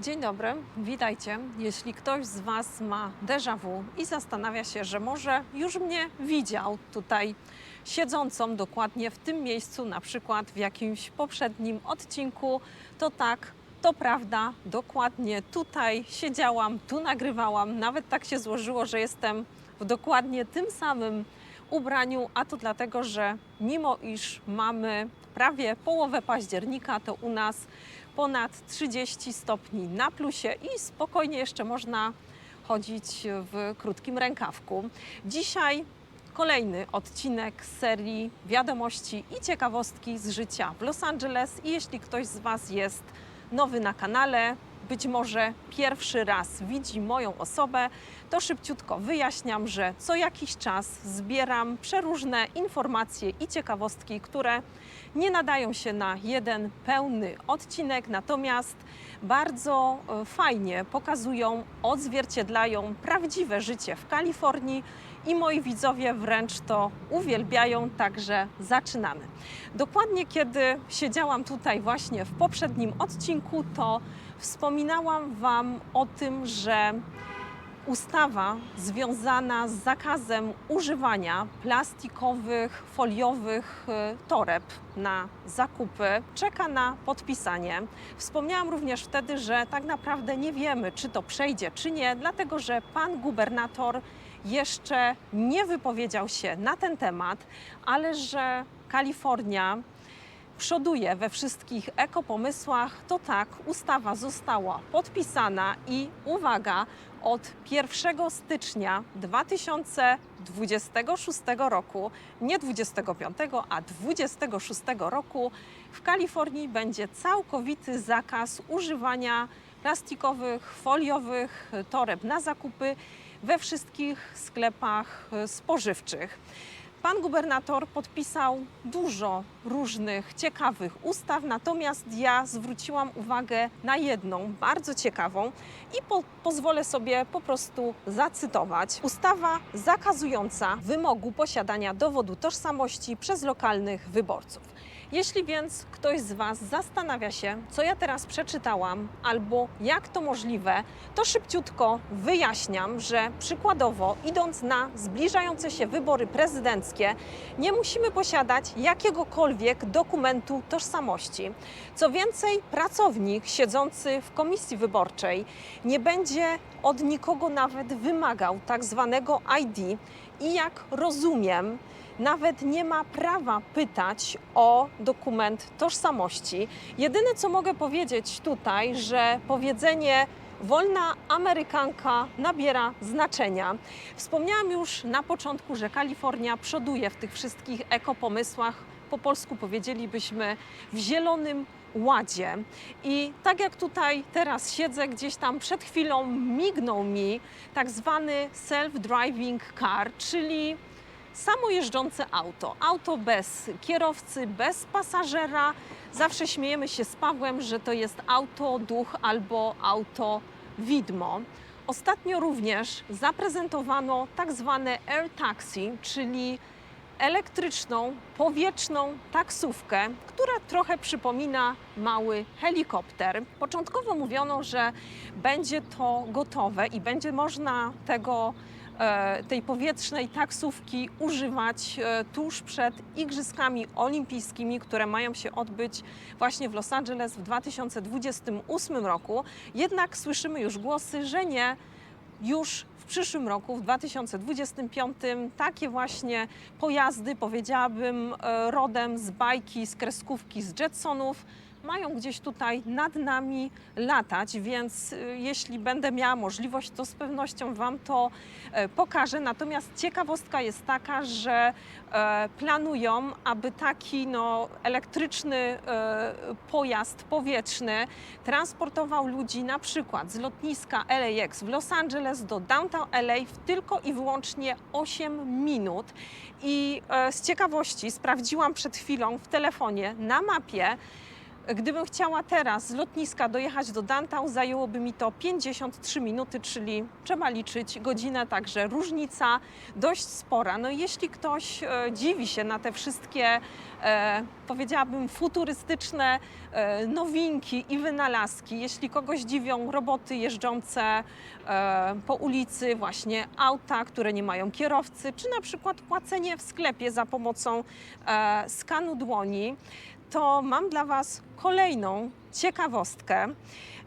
Dzień dobry, witajcie. Jeśli ktoś z Was ma déjà vu i zastanawia się, że może już mnie widział tutaj siedzącą dokładnie w tym miejscu, na przykład w jakimś poprzednim odcinku, to tak, to prawda, dokładnie tutaj siedziałam, tu nagrywałam. Nawet tak się złożyło, że jestem w dokładnie tym samym ubraniu, a to dlatego, że mimo iż mamy prawie połowę października, to u nas ponad 30 stopni na plusie i spokojnie jeszcze można chodzić w krótkim rękawku. Dzisiaj kolejny odcinek serii wiadomości i ciekawostki z życia w Los Angeles. I jeśli ktoś z Was jest nowy na kanale, być może pierwszy raz widzi moją osobę, to szybciutko wyjaśniam, że co jakiś czas zbieram przeróżne informacje i ciekawostki, które nie nadają się na jeden pełny odcinek, natomiast bardzo e, fajnie pokazują, odzwierciedlają prawdziwe życie w Kalifornii i moi widzowie wręcz to uwielbiają, także zaczynamy. Dokładnie kiedy siedziałam tutaj właśnie w poprzednim odcinku, to wspominałam Wam o tym, że ustawa związana z zakazem używania plastikowych, foliowych e, toreb na zakupy czeka na podpisanie. Wspomniałam również wtedy, że tak naprawdę nie wiemy, czy to przejdzie, czy nie, dlatego że pan gubernator jeszcze nie wypowiedział się na ten temat, ale że Kalifornia przoduje we wszystkich ekopomysłach, to tak, ustawa została podpisana i uwaga, od 1 stycznia 2026 roku, nie 25, a 26 roku w Kalifornii będzie całkowity zakaz używania plastikowych, foliowych toreb na zakupy we wszystkich sklepach spożywczych. Pan gubernator podpisał dużo różnych ciekawych ustaw, natomiast ja zwróciłam uwagę na jedną bardzo ciekawą i po, pozwolę sobie po prostu zacytować. Ustawa zakazująca wymogu posiadania dowodu tożsamości przez lokalnych wyborców. Jeśli więc ktoś z Was zastanawia się, co ja teraz przeczytałam, albo jak to możliwe, to szybciutko wyjaśniam, że przykładowo, idąc na zbliżające się wybory prezydenckie, nie musimy posiadać jakiegokolwiek dokumentu tożsamości. Co więcej, pracownik siedzący w komisji wyborczej nie będzie od nikogo nawet wymagał tak zwanego ID i jak rozumiem, nawet nie ma prawa pytać o dokument tożsamości. Jedyne co mogę powiedzieć tutaj, że powiedzenie wolna Amerykanka nabiera znaczenia. Wspomniałam już na początku, że Kalifornia przoduje w tych wszystkich ekopomysłach. Po polsku powiedzielibyśmy w zielonym ładzie. I tak jak tutaj teraz siedzę, gdzieś tam przed chwilą mignął mi tak zwany self-driving car, czyli samojeżdżące auto. Auto bez kierowcy, bez pasażera. Zawsze śmiejemy się z Pawłem, że to jest auto duch albo auto widmo. Ostatnio również zaprezentowano tak zwane air taxi, czyli elektryczną, powietrzną taksówkę, która trochę przypomina mały helikopter. Początkowo mówiono, że będzie to gotowe i będzie można tego tej powietrznej taksówki używać e, tuż przed Igrzyskami Olimpijskimi, które mają się odbyć właśnie w Los Angeles w 2028 roku. Jednak słyszymy już głosy, że nie. Już w przyszłym roku, w 2025, takie właśnie pojazdy, powiedziałabym, e, rodem z bajki, z kreskówki, z Jetsonów, mają gdzieś tutaj nad nami latać, więc y, jeśli będę miała możliwość, to z pewnością Wam to e, pokażę. Natomiast ciekawostka jest taka, że e, planują, aby taki no, elektryczny e, pojazd powietrzny transportował ludzi na przykład z lotniska LAX w Los Angeles do downtown LA w tylko i wyłącznie 8 minut. I z ciekawości sprawdziłam przed chwilą w telefonie na mapie, Gdybym chciała teraz z lotniska dojechać do Dantau, zajęłoby mi to 53 minuty, czyli trzeba liczyć godzinę, także różnica dość spora. No jeśli ktoś e, dziwi się na te wszystkie, e, powiedziałabym, futurystyczne e, nowinki i wynalazki, jeśli kogoś dziwią roboty jeżdżące e, po ulicy, właśnie auta, które nie mają kierowcy, czy na przykład płacenie w sklepie za pomocą e, skanu dłoni, to mam dla Was kolejną ciekawostkę.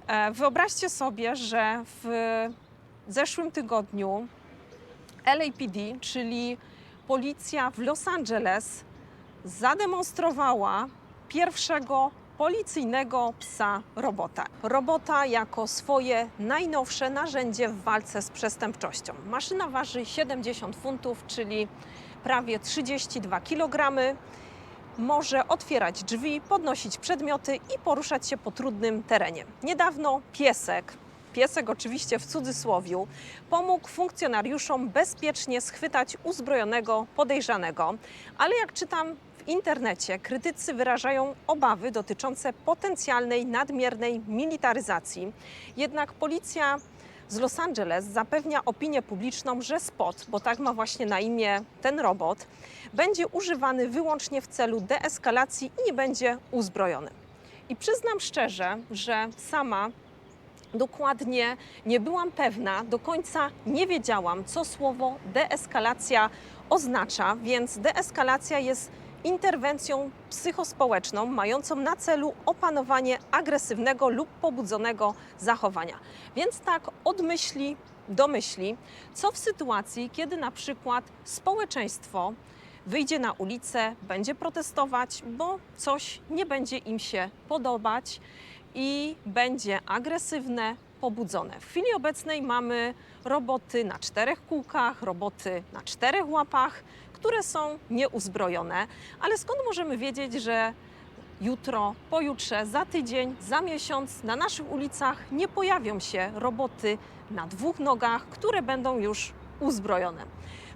E, Wyobraźcie sobie, że w zeszłym tygodniu LAPD, czyli policja w Los Angeles, zademonstrowała pierwszego policyjnego psa robota. Robota jako swoje najnowsze narzędzie w walce z przestępczością. Maszyna waży 70 funtów, czyli prawie 32 kg może otwierać drzwi, podnosić przedmioty i poruszać się po trudnym terenie. Niedawno piesek, piesek oczywiście w cudzysłowiu, pomógł funkcjonariuszom bezpiecznie schwytać uzbrojonego podejrzanego, ale jak czytam w internecie, krytycy wyrażają obawy dotyczące potencjalnej nadmiernej militaryzacji. Jednak policja z Los Angeles zapewnia opinię publiczną, że spot, bo tak ma właśnie na imię ten robot, będzie używany wyłącznie w celu deeskalacji i nie będzie uzbrojony. I przyznam szczerze, że sama dokładnie nie byłam pewna, do końca nie wiedziałam, co słowo deeskalacja oznacza, więc deeskalacja jest interwencją psychospołeczną mającą na celu opanowanie agresywnego lub pobudzonego zachowania. Więc tak od myśli do myśli, co w sytuacji, kiedy na przykład społeczeństwo wyjdzie na ulicę, będzie protestować, bo coś nie będzie im się podobać i będzie agresywne, pobudzone. W chwili obecnej mamy roboty na czterech kółkach, roboty na czterech łapach, które są nieuzbrojone. Ale skąd możemy wiedzieć, że jutro, pojutrze, za tydzień, za miesiąc na naszych ulicach nie pojawią się roboty na dwóch nogach, które będą już uzbrojone?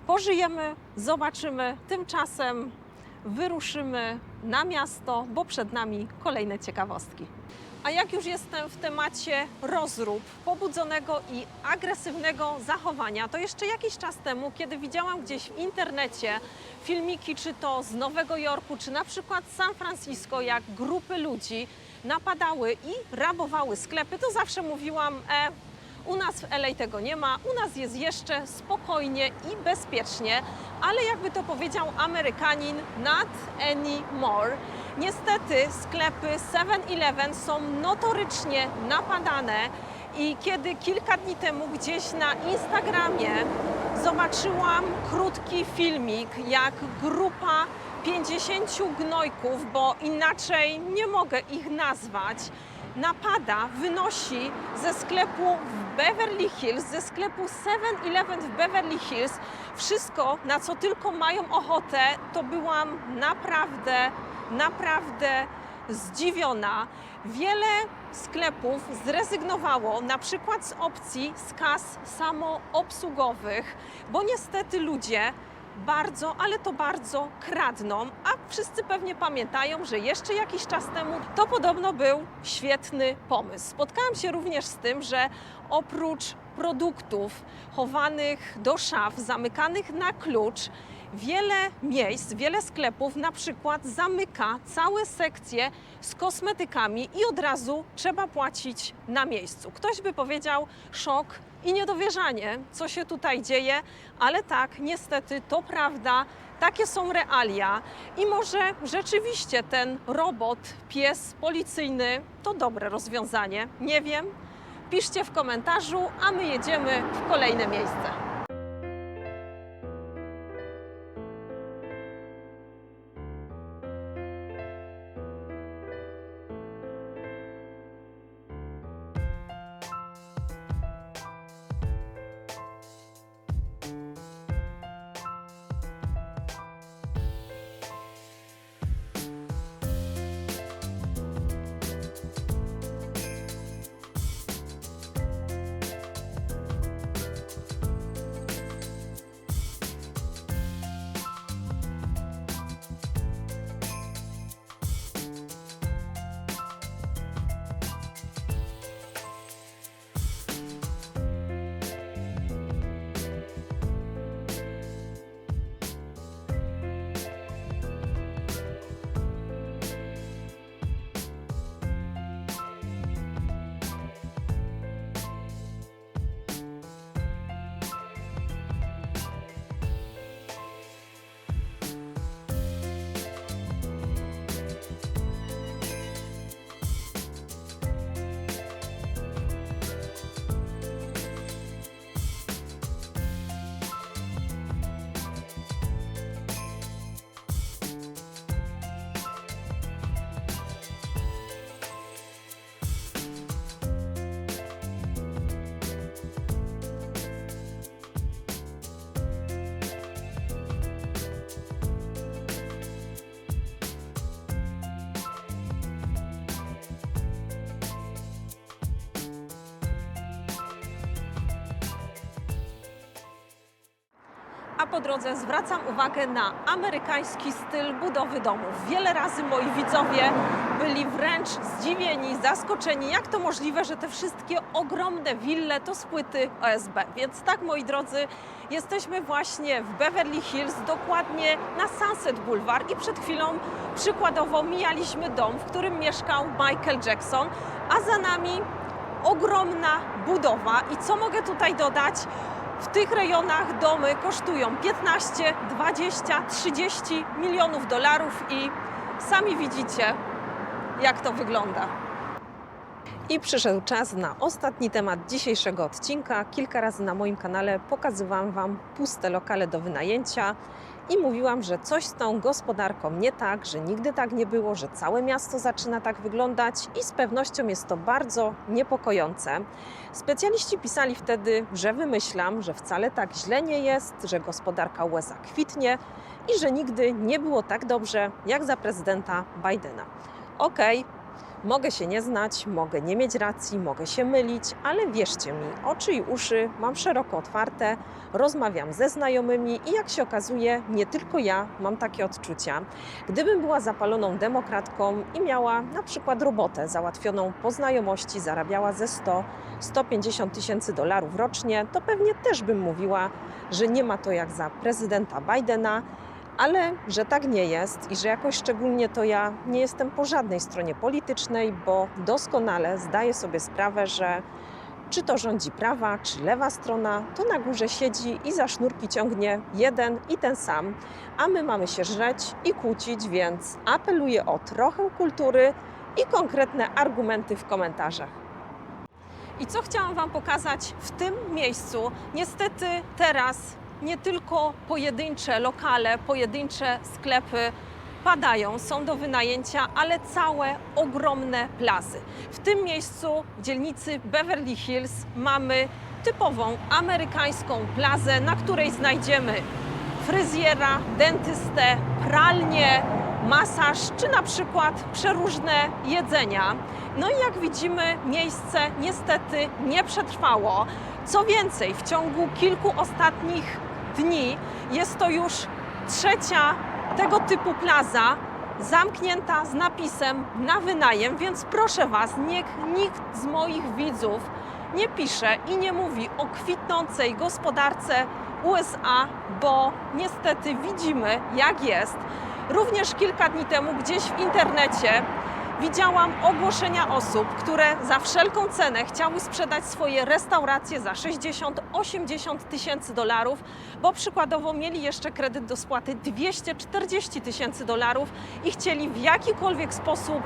Pożyjemy, zobaczymy. Tymczasem wyruszymy na miasto, bo przed nami kolejne ciekawostki. A jak już jestem w temacie rozrób, pobudzonego i agresywnego zachowania, to jeszcze jakiś czas temu, kiedy widziałam gdzieś w internecie filmiki, czy to z Nowego Jorku, czy na przykład San Francisco, jak grupy ludzi napadały i rabowały sklepy, to zawsze mówiłam, e, u nas w LA tego nie ma, u nas jest jeszcze spokojnie i bezpiecznie, ale jakby to powiedział Amerykanin, not anymore. Niestety sklepy 7-Eleven są notorycznie napadane i kiedy kilka dni temu gdzieś na Instagramie zobaczyłam krótki filmik, jak grupa 50 gnojków, bo inaczej nie mogę ich nazwać, napada, wynosi ze sklepu w Beverly Hills, ze sklepu 7-Eleven w Beverly Hills, wszystko, na co tylko mają ochotę, to byłam naprawdę, naprawdę zdziwiona. Wiele sklepów zrezygnowało na przykład z opcji z kas samoobsługowych, bo niestety ludzie bardzo, ale to bardzo kradną, a wszyscy pewnie pamiętają, że jeszcze jakiś czas temu to podobno był świetny pomysł. Spotkałam się również z tym, że oprócz produktów chowanych do szaf, zamykanych na klucz, wiele miejsc, wiele sklepów na przykład zamyka całe sekcje z kosmetykami i od razu trzeba płacić na miejscu. Ktoś by powiedział szok i niedowierzanie, co się tutaj dzieje, ale tak, niestety to prawda. Takie są realia i może rzeczywiście ten robot, pies policyjny to dobre rozwiązanie. Nie wiem. Piszcie w komentarzu, a my jedziemy w kolejne miejsce. A po drodze zwracam uwagę na amerykański styl budowy domów. Wiele razy moi widzowie byli wręcz zdziwieni, zaskoczeni, jak to możliwe, że te wszystkie ogromne wille to z płyty OSB. Więc tak, moi drodzy, jesteśmy właśnie w Beverly Hills, dokładnie na Sunset Boulevard i przed chwilą przykładowo mijaliśmy dom, w którym mieszkał Michael Jackson, a za nami ogromna budowa. I co mogę tutaj dodać? W tych rejonach domy kosztują 15, 20, 30 milionów dolarów i sami widzicie, jak to wygląda. I przyszedł czas na ostatni temat dzisiejszego odcinka. Kilka razy na moim kanale pokazywałam Wam puste lokale do wynajęcia i mówiłam, że coś z tą gospodarką nie tak, że nigdy tak nie było, że całe miasto zaczyna tak wyglądać i z pewnością jest to bardzo niepokojące. Specjaliści pisali wtedy, że wymyślam, że wcale tak źle nie jest, że gospodarka USA kwitnie i że nigdy nie było tak dobrze jak za prezydenta Bidena. Okej, Mogę się nie znać, mogę nie mieć racji, mogę się mylić, ale wierzcie mi, oczy i uszy mam szeroko otwarte, rozmawiam ze znajomymi i jak się okazuje, nie tylko ja mam takie odczucia. Gdybym była zapaloną demokratką i miała na przykład robotę załatwioną po znajomości, zarabiała ze 100-150 tysięcy dolarów rocznie, to pewnie też bym mówiła, że nie ma to jak za prezydenta Bidena, ale że tak nie jest i że jakoś szczególnie to ja nie jestem po żadnej stronie politycznej, bo doskonale zdaję sobie sprawę, że czy to rządzi prawa, czy lewa strona, to na górze siedzi i za sznurki ciągnie jeden i ten sam, a my mamy się żreć i kłócić, więc apeluję o trochę kultury i konkretne argumenty w komentarzach. I co chciałam Wam pokazać w tym miejscu? Niestety teraz nie tylko pojedyncze lokale, pojedyncze sklepy padają, są do wynajęcia, ale całe ogromne plazy. W tym miejscu w dzielnicy Beverly Hills mamy typową amerykańską plazę, na której znajdziemy fryzjera, dentystę, pralnię, masaż czy na przykład przeróżne jedzenia. No i jak widzimy, miejsce niestety nie przetrwało. Co więcej, w ciągu kilku ostatnich dni jest to już trzecia tego typu plaza zamknięta z napisem na wynajem, więc proszę Was, niech nikt z moich widzów nie pisze i nie mówi o kwitnącej gospodarce USA, bo niestety widzimy jak jest. Również kilka dni temu gdzieś w internecie widziałam ogłoszenia osób, które za wszelką cenę chciały sprzedać swoje restauracje za 60-80 tysięcy dolarów, bo przykładowo mieli jeszcze kredyt do spłaty 240 tysięcy dolarów i chcieli w jakikolwiek sposób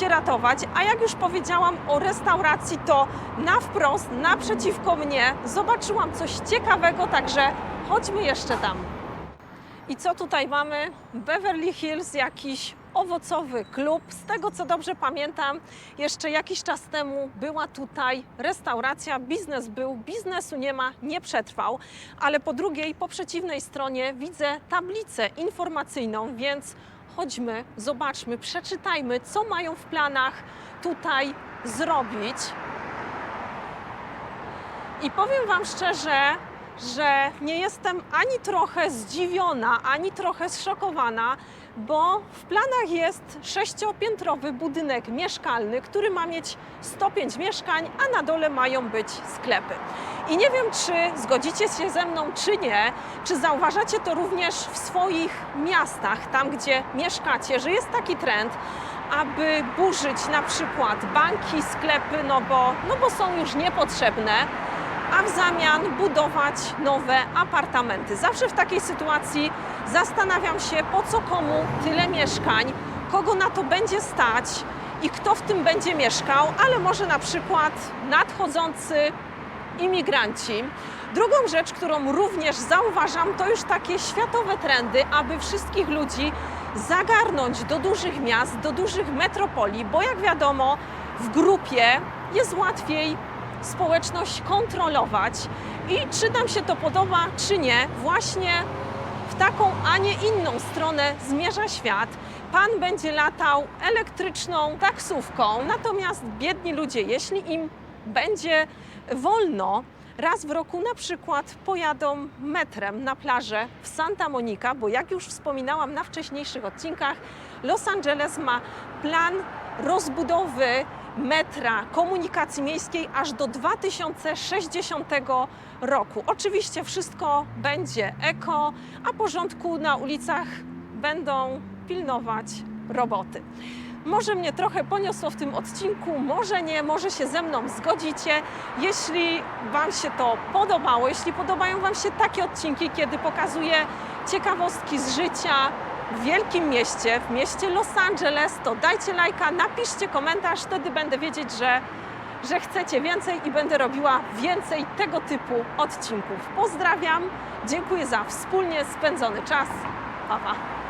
się ratować. A jak już powiedziałam o restauracji, to na wprost, naprzeciwko mnie zobaczyłam coś ciekawego, także chodźmy jeszcze tam. I co tutaj mamy? Beverly Hills, jakiś owocowy klub. Z tego co dobrze pamiętam, jeszcze jakiś czas temu była tutaj restauracja, biznes był, biznesu nie ma, nie przetrwał, ale po drugiej, po przeciwnej stronie widzę tablicę informacyjną, więc chodźmy, zobaczmy, przeczytajmy, co mają w planach tutaj zrobić. I powiem Wam szczerze, że nie jestem ani trochę zdziwiona, ani trochę zszokowana, bo w planach jest sześciopiętrowy budynek mieszkalny, który ma mieć 105 mieszkań, a na dole mają być sklepy. I nie wiem, czy zgodzicie się ze mną, czy nie, czy zauważacie to również w swoich miastach, tam gdzie mieszkacie, że jest taki trend, aby burzyć na przykład banki, sklepy, no bo, no bo są już niepotrzebne a w zamian budować nowe apartamenty. Zawsze w takiej sytuacji zastanawiam się, po co komu tyle mieszkań, kogo na to będzie stać i kto w tym będzie mieszkał, ale może na przykład nadchodzący imigranci. Drugą rzecz, którą również zauważam, to już takie światowe trendy, aby wszystkich ludzi zagarnąć do dużych miast, do dużych metropolii, bo jak wiadomo, w grupie jest łatwiej społeczność kontrolować i czy nam się to podoba, czy nie, właśnie w taką, a nie inną stronę zmierza świat. Pan będzie latał elektryczną taksówką, natomiast biedni ludzie, jeśli im będzie wolno, raz w roku na przykład pojadą metrem na plażę w Santa Monica, bo jak już wspominałam na wcześniejszych odcinkach, Los Angeles ma plan rozbudowy metra komunikacji miejskiej aż do 2060 roku. Oczywiście wszystko będzie eko, a porządku na ulicach będą pilnować roboty. Może mnie trochę poniosło w tym odcinku, może nie, może się ze mną zgodzicie. Jeśli Wam się to podobało, jeśli podobają Wam się takie odcinki, kiedy pokazuję ciekawostki z życia w wielkim mieście, w mieście Los Angeles, to dajcie lajka, napiszcie komentarz, wtedy będę wiedzieć, że, że chcecie więcej i będę robiła więcej tego typu odcinków. Pozdrawiam, dziękuję za wspólnie spędzony czas. Pa, pa.